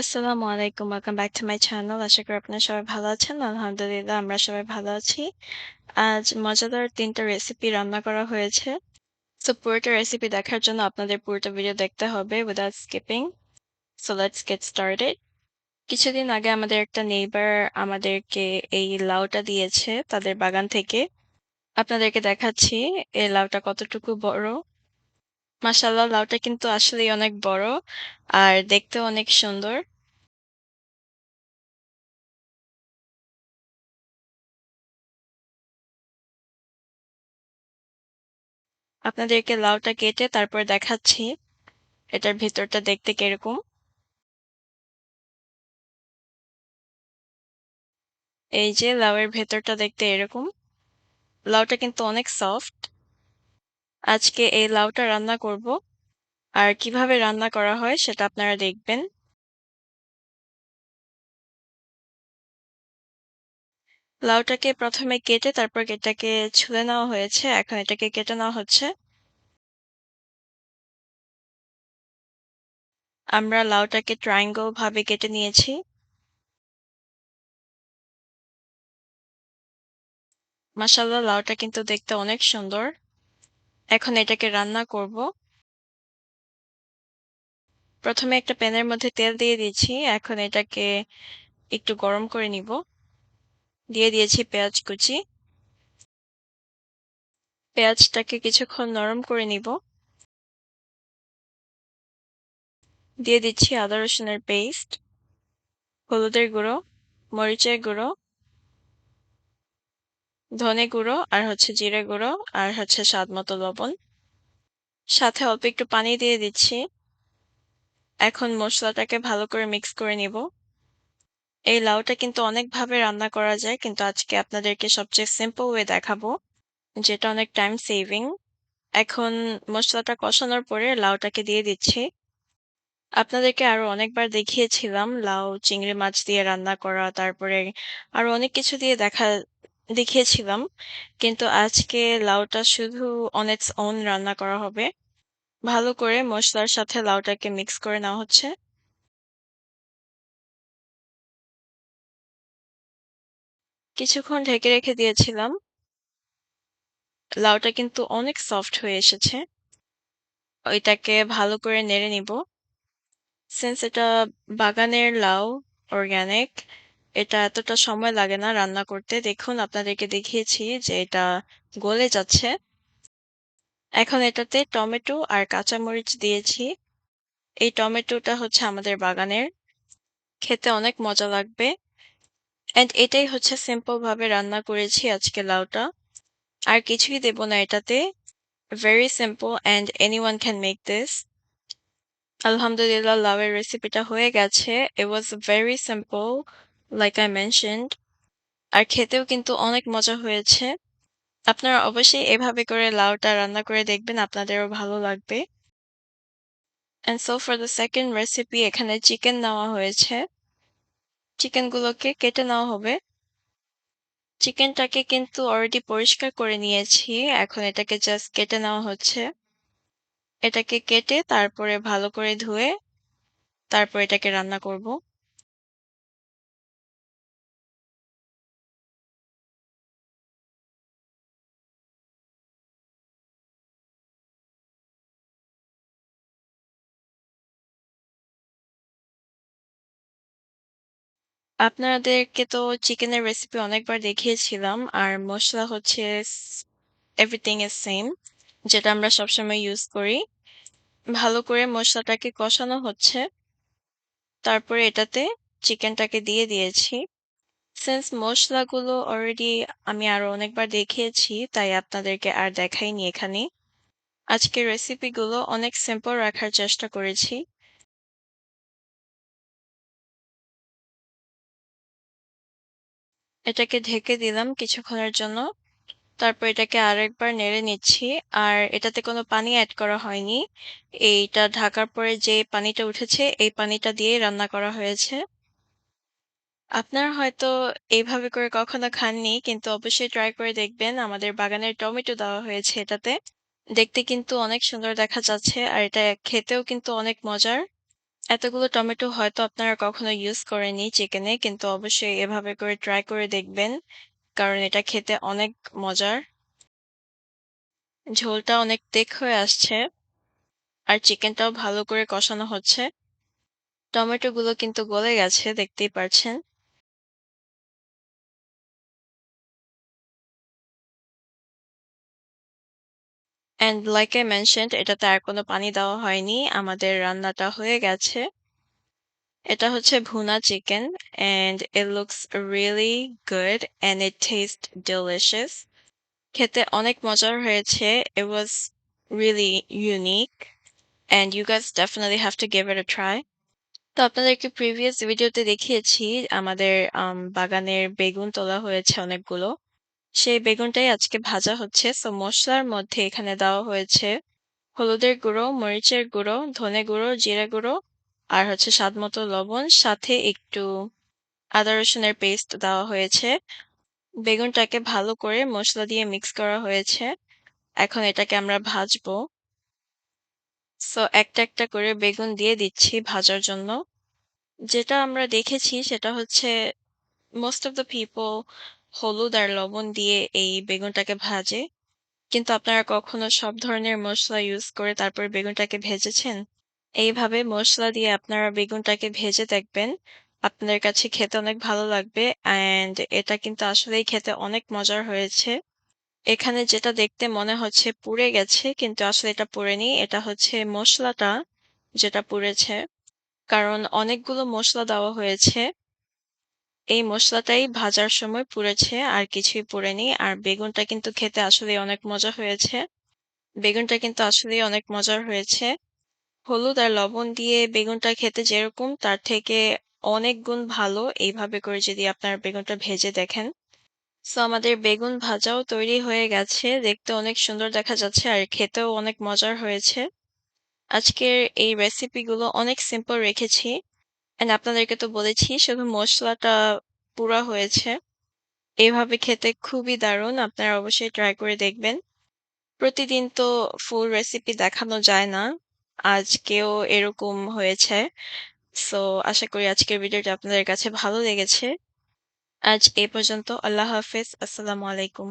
আসসালামু আলাইকুম। Welcome back to my channel. আশা করি আপনারা সবাই ভালো আছেন। আলহামদুলিল্লাহ, আমরা সবাই ভালো আছি। আজ মজাদার ৩ টা রেসিপি রান্না করা হয়েছে। সো পুরোটা রেসিপি দেখার জন্য আপনাদের পুরোটা ভিডিও দেখতে হবে without skipping. So let's get started. কিছুদিন আগে আমাদের একটা নেইবার আমাদেরকে এই লাউটা দিয়েছে তাদের বাগান থেকে। আপনাদেরকে দেখাচ্ছি, এই লাউটা কতটুকু বড়। মাশাআল্লাহ, লাউটা কিন্তু আসলেই অনেক বড় আর দেখতেও অনেক সুন্দর। আপনাদেরকে লাউটা কেটে তারপর দেখাচ্ছি, এটার ভেতরটা দেখতে কীরকম। এই যে, লাউয়ের ভেতরটা দেখতে এরকম। লাউটা কিন্তু অনেক সফট। আজকে এই লাউটা রান্না করব। আর কীভাবে রান্না করা হয় সেটা আপনারা দেখবেন। লাউটাকে প্রথমে কেটে তারপর এটাকে ছুলে নেওয়া হয়েছে। এখন এটাকে কেটে নেওয়া হচ্ছে। আমরা লাউটাকে ট্রায়াঙ্গল ভাবে কেটে নিয়েছি। মাশাআল্লাহ, লাউটা কিন্তু দেখতে অনেক সুন্দর। এখন এটাকে রান্না করব। প্রথমে একটা প্যানের মধ্যে তেল দিয়ে দিয়েছি। এখন এটাকে একটু গরম করে নিব। দিয়ে দিয়েছি পেঁয়াজ কুচি। পেঁয়াজটাকে কিছুক্ষণ নরম করে নিব। দিয়ে দিচ্ছি আদা রসুনের পেস্ট, হলুদের গুঁড়ো, মরিচের গুঁড়ো, ধনে গুঁড়ো, আর হচ্ছে জিরে গুঁড়ো, আর হচ্ছে স্বাদ মতো লবণ। সাথে অল্প একটু পানি দিয়ে দিচ্ছি। এখন মশলাটাকে ভালো করে মিক্স করে নিব। এই লাউটা কিন্তু অনেকভাবে রান্না করা যায়, কিন্তু আজকে আপনাদেরকে সবচেয়ে সিম্পল ওয়ে দেখাবো, যেটা অনেক টাইম সেভিং। এখন মশলাটা কষানোর পরে লাউটাকে দিয়ে দিচ্ছি। আপনাদেরকে আরও অনেকবার দেখিয়েছিলাম, লাউ, চিংড়ি মাছ দিয়ে রান্না করা, তারপরে আরও অনেক কিছু দিয়ে দেখা দেখিয়েছিলাম। কিন্তু আজকে লাউটা শুধু অন ইটস ওন রান্না করা হবে। ভালো করে মশলার সাথে লাউটাকে মিক্স করে নেওয়া হচ্ছে। কিছুক্ষণ ঢেকে রেখে দিয়েছিলাম। লাউটা কিন্তু অনেক সফট হয়ে এসেছে। ওইটাকে ভালো করে নেড়ে নিব। সিন্স এটা বাগানের লাউ অর্গ্যানিক এটা এতটা সময় লাগে না রান্না করতে। দেখুন, আপনাদেরকে দেখিয়েছি যে এটা গলে যাচ্ছে। এখন এটাতে টমেটো আর কাঁচামরিচ দিয়েছি। এই টমেটোটা হচ্ছে আমাদের বাগানের। খেতে অনেক মজা লাগবে। অ্যান্ড এটাই হচ্ছে সিম্পল ভাবে রান্না করেছি আজকে লাউটা। আর কিছুই দেব না এটাতে। Very simple and anyone can make this আলহামদুলিল্লাহ, লাউয়ের রেসিপিটা হয়ে গেছে। It was very simple like I mentioned আর খেতেও কিন্তু অনেক মজা হয়েছে। আপনারা অবশ্যই এভাবে করে লাউটা রান্না করে দেখবেন, আপনাদেরও ভালো লাগবে। And so for the second recipe এখানে চিকেন নেওয়া হয়েছে। চিকেনগুলোকে কেটে নেওয়া হবে। চিকেনটাকে কিন্তু অলরেডি পরিষ্কার করে নিয়েছি, এখন এটাকে জাস্ট কেটে নেওয়া হচ্ছে। এটাকে কেটে তারপরে ভালো করে ধুয়ে তারপর এটাকে রান্না করব। আপনাদেরকে তো চিকেনের রেসিপি অনেকবার দেখিয়েছিলাম, আর মশলা হচ্ছে এভরিথিং ইজ সেম যেটা আমরা সবসময় ইউজ করি। ভালো করে মশলাটাকে কষানো হচ্ছে। তারপরে এটাতে চিকেনটাকে দিয়ে দিয়েছি। সিন্স মশলাগুলো অলরেডি আমি আরও অনেকবার দেখিয়েছি, তাই আপনাদেরকে আর দেখাইনি এখানে। আজকের রেসিপিগুলো অনেক সিম্পল রাখার চেষ্টা করেছি। এটাকে ঢেকে দিলাম কিছুক্ষণের জন্য। তারপর এটাকে আরেকবার নেড়ে নিচ্ছি। আর এটাতে কোনো পানি অ্যাড করা হয়নি। এইটা ঢাকার পরে যে পানিটা উঠেছে, এই পানিটা দিয়ে রান্না করা হয়েছে। আপনারা হয়তো এইভাবে করে কখনো খাননি, কিন্তু অবশ্যই ট্রাই করে দেখবেন। আমাদের বাগানের টমেটো দেওয়া হয়েছে এটাতে। দেখতে কিন্তু অনেক সুন্দর দেখা যাচ্ছে, আর এটা খেতেও কিন্তু অনেক মজার। এতগুলো টমেটো হয়তো আপনারা কখনো ইউজ করেনি চিকেনে কিন্তু অবশ্যই এভাবে করে ট্রাই করে দেখবেন। কারণ এটা খেতে অনেক মজার। ঝোলটা অনেক তেক হয়ে আসছে। আর চিকেনটাও ভালো করে কষানো হচ্ছে। টমেটোগুলো কিন্তু গলে গেছে, দেখতেই পারছেন। অ্যান্ড লাইক আই মেনশনড এটাতে আর কোনো পানি দেওয়া হয়নি। আমাদের রান্নাটা হয়ে গেছে। এটা হচ্ছে bhuna chicken and it looks really good and it taste delicious. খেতে অনেক মজার হয়েছে। It was really unique, and you guys definitely have to give it a try. তো আপনাদেরকে প্রিভিয়াস ভিডিওতে দেখিয়েছি, আমাদের আম বাগানের বেগুন তোলা হয়েছে অনেকগুলো। সেই বেগুনটাই আজকে ভাজা হচ্ছে। সো মশলার মধ্যে এখানে দেওয়া হয়েছে হলুদের গুঁড়ো, মরিচের গুঁড়ো, ধনে গুঁড়ো, জিরে গুঁড়ো আর হচ্ছে স্বাদমতো লবণ সাথে একটু আদা রসুনের পেস্ট দেওয়া হয়েছে। বেগুনটাকে ভালো করে মশলা দিয়ে মিক্স করা হয়েছে। এখন এটাকে আমরা ভাজবো। সো একটা, একটা করে বেগুন দিয়ে দিচ্ছি ভাজার জন্য। যেটা আমরা দেখেছি সেটা হচ্ছে মোস্ট অফ দ্য পিপল হলুদ আর লবণ দিয়ে এই বেগুনটাকে ভাজে। কিন্তু আপনারা কখনো সব ধরনের মশলা ইউজ করে তারপর বেগুনটাকে ভেজেছেন? এইভাবে মশলা দিয়ে আপনারা বেগুনটাকে ভেজে দেখবেন। আপনাদের কাছে খেতে অনেক ভালো লাগবে অ্যান্ড এটা কিন্তু আসলেই খেতে অনেক মজার হয়েছে। এখানে যেটা দেখতে মনে হচ্ছে পুড়ে গেছে, কিন্তু আসলে এটা পুড়েনি। এটা হচ্ছে মশলাটা যেটা পুড়েছে। কারণ অনেকগুলো মশলা দেওয়া হয়েছে। এই মশলাটাই ভাজার সময় পুড়েছে, আর কিছুই পুড়েনি। আর বেগুনটা কিন্তু খেতে আসলেই অনেক মজা হয়েছে। বেগুনটা কিন্তু আসলেই অনেক মজার হয়েছে। হলুদ আর লবণ দিয়ে বেগুনটা খেতে যেরকম, তার থেকে অনেক গুণ ভালো এইভাবে করে যদি আপনার বেগুনটা ভেজে দেখেন। সো আমাদের বেগুন ভাজাও তৈরি হয়ে গেছে। দেখতে অনেক সুন্দর দেখা যাচ্ছে, আর খেতেও অনেক মজার হয়েছে। আজকের এই রেসিপিগুলো অনেক সিম্পল রেখেছি। অ্যান্ড আপনাদেরকে তো বলেছি, শুধু মশলাটা পুড়া হয়েছে। এভাবে খেতে খুবই দারুণ। আপনারা অবশ্যই ট্রাই করে দেখবেন। প্রতিদিন তো ফুল রেসিপি দেখানো যায় না। আজকেও এরকম হয়েছে। সো আশা করি আজকের ভিডিওটা আপনাদের কাছে ভালো লেগেছে। আজ এ পর্যন্ত। আল্লাহ হাফেজ। আসসালামু আলাইকুম।